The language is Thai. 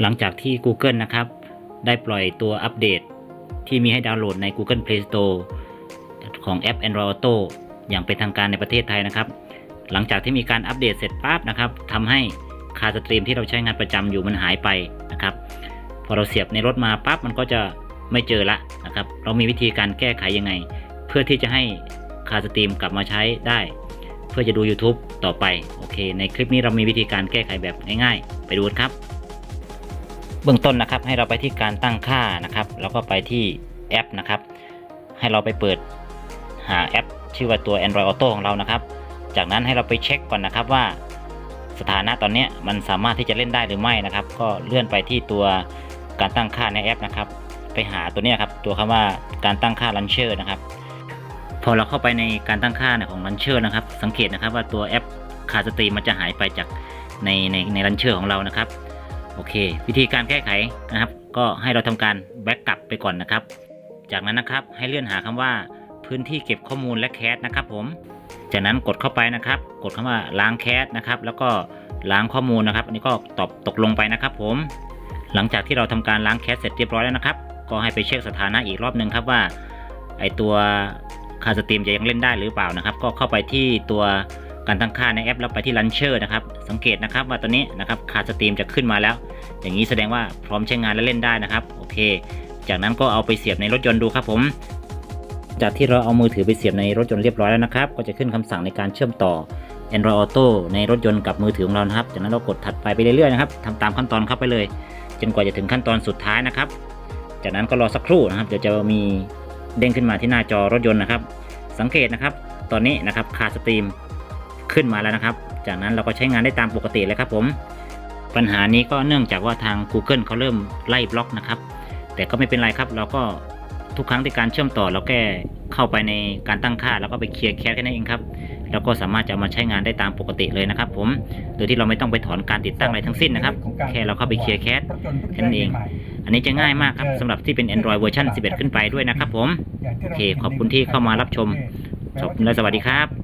หลังจากที่ Google นะครับ ได้ปล่อยตัวอัปเดตที่มีให้ดาวน์โหลดใน Google Play Store ของแอป Android Auto อย่างเป็นทางการในประเทศไทยนะครับ หลังจากที่มีการอัปเดตเสร็จปั๊บนะครับทำให้คาสตรีมที่เราใช้งานประจำอยู่มันหายไปนะครับ พอเราเสียบในรถมาปั๊บมันก็จะไม่เจอละนะครับ เรามีวิธีการแก้ไขยังไง เพื่อที่จะให้คาสตรีมกลับมาใช้ได้ เพื่อจะดู YouTube ต่อไป โอเค ในคลิปนี้เรามีวิธีการแก้ไขแบบง่ายๆ ไปดูกันครับ เบื้องต้นนะครับ ให้เราไปที่การตั้งค่านะครับ แล้วก็ไปที่แอปนะครับ ให้เราไปเปิดหาแอป ชื่อว่าตัว Android Auto ของเรานะครับ จากนั้นให้เราไปเช็คก่อนนะครับว่าสถานะตอนนี้มันสามารถที่จะเล่นได้หรือไม่นะครับ ก็เลื่อนไปที่ตัวการตั้งค่าในแอปนะครับ ไปหาตัวนี้ยครับตัวคำว่าการตั้งค่า Launcher นะครับ พอเราเข้าไปในการตั้งค่าของ Launcher นะครับ สังเกตนะครับว่าตัวแอปคาสตรีมมันจะหายไปจากในในใน Launcher ของเรานะครับ โอเค วิธีการแก้ไขนะครับ ก็ให้เราทำการแบ็กกลับไปก่อนนะครับ จากนั้นนะครับให้เลื่อนหาคำว่าพื้นที่เก็บข้อมูลและแคสนะครับผม จากนั้นกดเข้าไปนะครับ กดคำว่าล้างแคสนะครับ แล้วก็ล้างข้อมูลนะครับอันนี้ก็ตอบตกลงไปนะครับ ผม หลังจากที่เราทำการล้างแคสเสร็จเรียบร้อยแล้วนะครับ ก็ให้ไปเช็คสถานะอีกรอบหนึ่งครับว่าไอตัวคาสตรีมจะยังเล่นได้หรือเปล่านะครับ ก็เข้าไปที่ตัว การตั้งค่าในแอปแล้วไปที่ Launcher นะครับ สังเกตนะครับว่าตอนนี้นะครับคาสตรีมจะขึ้นมาแล้ว อย่างนี้แสดงว่าพร้อมใช้งานและเล่นได้นะครับ โอเค จากนั้นก็เอาไปเสียบในรถยนต์ดูครับผม จากที่เราเอามือถือไปเสียบในรถยนต์เรียบร้อยแล้วนะครับ ก็จะขึ้นคำสั่งในการเชื่อมต่อ Android Auto ในรถยนต์กับมือถือของเรานะครับ จากนั้นเรากดถัดไปไปเรื่อยๆนะครับทำตามขั้นตอนเข้าไปเลย จนกว่าจะถึงขั้นตอนสุดท้ายนะครับ จากนั้นก็รอสักครู่นะครับ เดี๋ยวจะมีเด้งขึ้นมาที่หน้าจอรถยนต์นะครับ สังเกตนะครับ ตอนนี้นะครับคาสตรีม ขึ้นมาแล้วนะครับ จากนั้นเราก็ใช้งานได้ตามปกติเลยครับผม ปัญหานี้ก็เนื่องจากว่าทาง Google เขาเริ่มไล่บล็อกนะครับ แต่ก็ไม่เป็นไรครับ เราก็ทุกครั้งที่การเชื่อมต่อเราแค่เข้าไปในการตั้งค่า แล้วก็ไปเคลียร์แคสแค่นั้นเองครับแล้วก็สามารถจะเอามาใช้งานได้ตามปกติเลยนะครับ ผมโดยที่เราไม่ต้องไปถอนการติดตั้งอะไรทั้งสิ้นนะครับ แค่เราเข้าไปเคลียร์แคสแค่นั้นเอง อันนี้จะง่ายมากครับสำหรับที่เป็น Android เวอร์ชัน11 ขึ้นไปด้วยนะครับ ผมโอเคขอบคุณที่เข้ามารับชมขอบคุณและสวัสดีครับ